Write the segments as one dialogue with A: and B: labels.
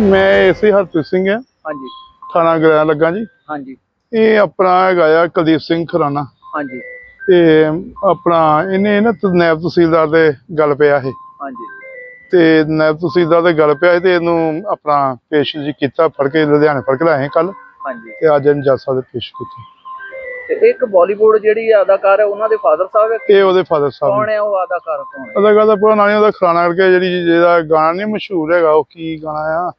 A: ਮੈਂ ਏਸੀ ਹਰਪ੍ਰੀਤ ਸਿੰਘ ਆ
B: ਹਾਂਜੀ।
A: ਥਾਣਾ ਗ੍ਰਹਿ ਲੱਗਾ ਜੀ।
B: ਹਾਂਜੀ।
A: ਇਹ ਆਪਣਾ ਹੈਗਾ ਆ ਕੁਲਦੀਪ ਸਿੰਘ ਖਰਾਣਾ।
B: ਹਾਂਜੀ।
A: ਤੇ ਆਪਣਾ ਇਹਨੇ ਨਾ ਨਾਇਬ ਤਹਿਸੀਲਦਾਰ ਦੇ ਗੱਲ ਪਿਆ ਇਹ।
B: ਹਾਂਜੀ।
A: ਤੇ ਨਾਇਬ ਤਹਿਸੀਲਦਾਰ ਦੇ ਗੱਲ ਪਿਆ ਤੇ ਇਹਨੂੰ ਆਪਣਾ ਪੇਸ਼ ਜੀ ਕੀਤਾ ਫੜ ਕੇ ਲੁਧਿਆਣੇ ਫੜ ਕੇ ਲਾਏ ਕੱਲ।
B: ਹਾਂਜੀ।
A: ਤੇ ਅੱਜ ਇਹਨੂੰ ਜੱਜ ਸਾਹਿਬ ਦੇ ਪੇਸ਼ ਕੀਤਾ।
B: ਤੇ ਇੱਕ ਬਾਲੀਵੁੱਡ ਜਿਹੜੀ ਅਦਾਕਾਰ ਹੈ ਉਹਨਾਂ ਦੇ ਫਾਦਰ ਸਾਹਿਬ ਹੈ
A: ਇਹ ਉਹਦੇ ਫਾਦਰ ਸਾਹਿਬ
B: ਕੌਣ ਹੈ ਉਹ ਅਦਾਕਾਰ ਕੌਣ ਹੈ?
A: ਉਹਦਾ ਗੱਲ ਪੂਰਾ ਨਾਂ ਨੀ ਉਹਦਾ ਖਰਾਣਾ ਕਰਕੇ ਜਿਹੜੀ ਜਿਹਦਾ ਗਾਣਾ ਨਹੀਂ ਮਸ਼ਹੂਰ ਹੈਗਾ ਉਹ ਕੀ ਗਾਣਾ ਆ?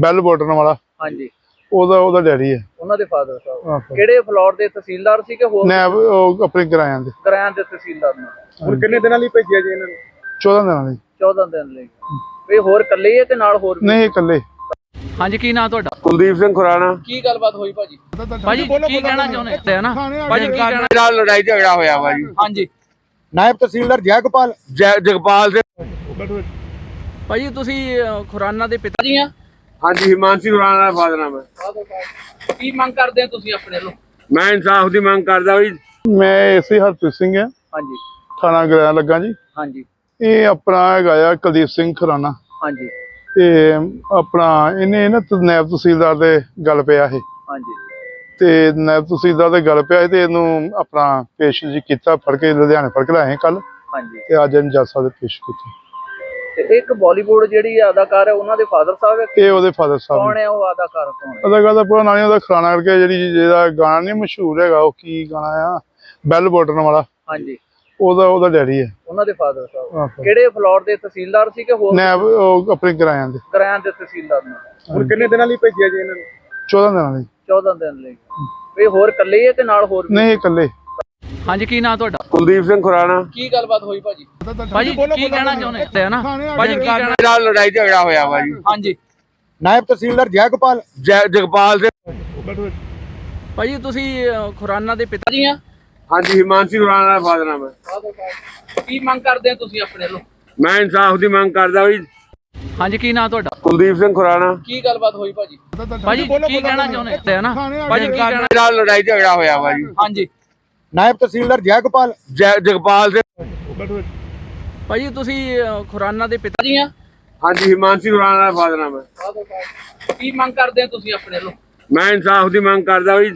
A: ਬੈਲ ਬਟਨ ਵਾਲਾ।
B: ਹਾਂਜੀ।
A: ਉਹਦਾ ਉਹਦਾ ਡੈਡੀ ਹੈ।
B: ਉਹਨਾਂ ਦੇ ਫਾਦਰ ਸਾਹਿਬ। ਕਿਹੜੇ ਫਲੋਰ ਦੇ ਤਹਿਸੀਲਦਾਰ ਸੀ ਕਿ ਹੋਰ?
A: ਨਾਇਬ ਉਹ ਆਪਣੇ ਕਿਰਾਇਆਂ ਦੇ।
B: ਗ੍ਰਾਂ ਦੇ ਤਹਿਸੀਲਦਾਰ ਨੇ।
C: ਹੁਣ ਕਿੰਨੇ ਦਿਨਾਂ ਲਈ ਭੇਜਿਆ ਜੀ ਇਹਨਾਂ ਨੂੰ?
A: 14 ਦਿਨਾਂ ਦੇ
B: 14 ਦਿਨ ਲਈ। ਇਹ ਹੋਰ ਇਕੱਲੇ ਹੀ ਕਿ ਨਾਲ ਹੋਰ
A: ਨਹੀਂ ਇਕੱਲੇ।
D: ਹਾਂਜੀ ਕੀ ਨਾਂ ਤੁਹਾਡਾ?
C: ਕੁਲਦੀਪ ਸਿੰਘ ਖੁਰਾਣਾ।
B: ਕੀ ਗੱਲਬਾਤ ਹੋਈ ਭਾਜੀ?
D: ਭਾਜੀ ਕੀ ਕਹਿਣਾ ਚਾਹੁੰਦੇ ਤੇ ਹੈ ਨਾ? ਭਾਜੀ ਕੀ ਕਹਿਣਾ
C: ਨਾਲ ਲੜਾਈ ਝਗੜਾ ਹੋਇਆ ਵਾ ਜੀ।
D: ਹਾਂਜੀ।
C: ਨਾਇਬ ਤਹਿਸੀਲਦਾਰ ਜੈਗੋਪਾਲ ਜਗਪਾਲ ਦੇ
D: ਭਾਜੀ ਤੁਸੀਂ ਖੁਰਾਨਾ ਦੇ ਪਿਤਾ ਜੀ ਆ?
C: ਹਾਂਜੀ ਹਿਮਾਂਸ਼ੀ ਖੁਰਾਣਾ ਦਾ ਫਾਦਰ ਨਾਮ ਹੈ
B: ਕੀ ਮੰਗ ਕਰਦੇ ਹੋ ਤੁਸੀਂ ਆਪਣੇ ਵੱਲੋਂ?
C: ਮੈਂ ਇਨਸਾਫ ਦੀ ਮੰਗ ਕਰਦਾ ਵੀ
A: ਮੈਂ ਏਸੀ ਹਰਪ੍ਰੀਤ ਸਿੰਘ ਆ
B: ਹਾਂਜੀ।
A: ਥਾਣਾ ਗ੍ਰਹਿ ਲੱਗਾ ਜੀ।
B: ਹਾਂਜੀ।
A: ਇਹ ਆਪਣਾ ਹੈਗਾ ਆ ਕੁਲਦੀਪ ਸਿੰਘ ਖਰਾਣਾ
B: ਹਾਂਜੀ।
A: ਤੇ ਆਪਣਾ ਇਹਨੇ ਨਾ ਨਾਇਬ ਤਹਿਸੀਲਦਾਰ ਦੇ ਗੱਲ ਪਿਆ ਇਹ।
B: ਹਾਂਜੀ।
A: ਤੇ ਨਾਇਬ ਤਹਿਸੀਲਦਾਰ ਦੇ ਗੱਲ ਪਿਆ ਤੇ ਇਹਨੂੰ ਆਪਣਾ ਪੇਸ਼ ਜੀ ਕੀਤਾ ਫੜ ਕੇ ਲੁਧਿਆਣੇ ਫੜ ਕੇ ਲਾਏ ਕੱਲ
B: ਹਾਂਜੀ।
A: ਤੇ ਅੱਜ ਇਹਨੂੰ ਜੱਜ ਸਾਹਿਬ ਦੇ ਪੇਸ਼ ਕੀਤਾ।
B: ਤੇ ਇੱਕ ਬਾਲੀਵੁੱਡ ਜਿਹੜੀ ਅਦਾਕਾਰ ਹੈ ਉਹਨਾਂ ਦੇ ਫਾਦਰ ਸਾਹਿਬ ਹੈ
A: ਇਹ ਉਹਦੇ ਫਾਦਰ ਸਾਹਿਬ
B: ਕੌਣ
A: ਨੇ
B: ਹੈ ਉਹ ਅਦਾਕਾਰ ਕੌਣ ਹੈ?
A: ਉਹਦਾ ਗੱਲ ਪੂਰਾ ਨਾਂ ਨੀ ਉਹਦਾ ਖਰਾਣਾ ਕਰਕੇ ਜਿਹੜੀ ਜਿਹਦਾ ਗਾਣਾ ਨਹੀਂ ਮਸ਼ਹੂਰ ਹੈਗਾ ਉਹ ਕੀ ਗਾਣਾ ਆ? ਬੈਲ ਬਟਨ ਵਾਲਾ।
B: ਹਾਂਜੀ।
A: ਉਹਦਾ ਉਹਦਾ ਡੈਡੀ ਹੈ।
B: ਉਹਨਾਂ ਦੇ ਫਾਦਰ ਸਾਹਿਬ।
A: ਆਹੋ।
B: ਕਿਹੜੇ ਫਲੋਰ ਦੇ ਤਹਿਸੀਲਦਾਰ ਸੀ ਕਿ ਹੋਰ?
A: ਨਾਇਬ ਉਹ ਆਪਣੇ ਕਿਰਾਇਆਂ ਦੇ।
B: ਗ੍ਰਾਂ ਦੇ ਤਹਿਸੀਲਦਾਰ ਨੇ।
C: ਹੁਣ ਕਿੰਨੇ ਦਿਨਾਂ ਲਈ ਭੇਜਿਆ ਜੀ ਇਹਨਾਂ ਨੂੰ?
A: 14 ਦਿਨਾਂ ਦੇ
B: 14 ਦਿਨ ਲਈ। ਇਹ ਹੋਰ ਇਕੱਲੇ ਹੀ ਹੈ ਕਿ ਨਾਲ ਹੋਰ ਵੀ?
A: ਨਹੀਂ ਇਹ ਇਕੱਲੇ।
D: ਹਾਂਜੀ ਕੀ ਨਾਂ ਤੁਹਾਡਾ?
C: ਕੁਲਦੀਪ ਸਿੰਘ ਖੁਰਾਣਾ।
B: ਕੀ ਗੱਲਬਾਤ ਹੋਈ ਭਾਜੀ?
D: ਭਾਜੀ ਕੀ ਕਹਿਣਾ ਚਾਹੁੰਦੇ? ਤੇ ਹੈ ਨਾ? ਭਾਜੀ ਕੀ ਕਹਿਣਾ?
C: ਨਾਲ ਲੜਾਈ ਝਗੜਾ ਹੋਇਆ ਵਾ ਜੀ।
D: ਹਾਂਜੀ।
C: ਨਾਇਬ ਤਹਿਸੀਲਦਾਰ ਜੈਗੋਪਾਲ ਜਗਪਾਲ ਦੇ
D: ਭਾਜੀ ਤੁਸੀਂ ਅਹ, ਖੁਰਾਨਾ ਦੇ ਪਿਤਾ ਜੀ ਆ?
C: ਹਾਂਜੀ ਹਿਮਾਂਸ਼ੀ ਖੁਰਾਣਾ ਦਾ ਫਾਦਰ ਨਾਮ ਹੈ
B: ਕੀ ਮੰਗ ਕਰਦੇ ਹੋ ਤੁਸੀਂ ਆਪਣੇ ਵੱਲੋਂ?
C: ਮੈਂ ਇਨਸਾਫ ਦੀ ਮੰਗ ਕਰਦਾ ਵੀ
D: ਹਾਂਜੀ ਕੀ ਨਾਂ ਤੁਹਾਡਾ?
C: ਕੁਲਦੀਪ ਸਿੰਘ ਖੁਰਾਣਾ।
B: ਕੀ ਗੱਲਬਾਤ ਹੋਈ ਭਾਜੀ?
D: ਭਾਜੀ ਕੀ ਕਹਿਣਾ ਚਾਹੁੰਦੇ? ਤੇ ਹੈ ਨਾ? ਭਾਜੀ ਕੀ ਕਹਿਣਾ
C: ਨਾਲ ਲੜਾਈ ਝਗੜਾ ਹੋਇਆ ਵਾ ਜੀ।
D: ਹਾਂਜੀ।
C: ਨਾਇਬ ਤਹਿਸੀਲਦਾਰ ਜੈਗੋਪਾਲ। ਜਗਪਾਲ ਦੇ
D: ਭਾਜੀ ਤੁਸੀਂ ਅਹ, ਖੁਰਾਨਾ ਦੇ ਪਿਤਾ ਜੀ ਆ?
C: ਹਾਂਜੀ ਹਿਮਾਂਸ਼ੀ ਖੁਰਾਣਾ ਦਾ ਫਾਦਰ ਨਾਮ ਹੈ
B: ਕੀ ਮੰਗ ਕਰਦੇ ਹੋ ਤੁਸੀਂ ਆਪਣੇ ਵੱਲੋਂ?
C: ਮੈਂ ਇਨਸਾਫ ਦੀ ਮੰਗ ਕਰਦਾ ਵੀ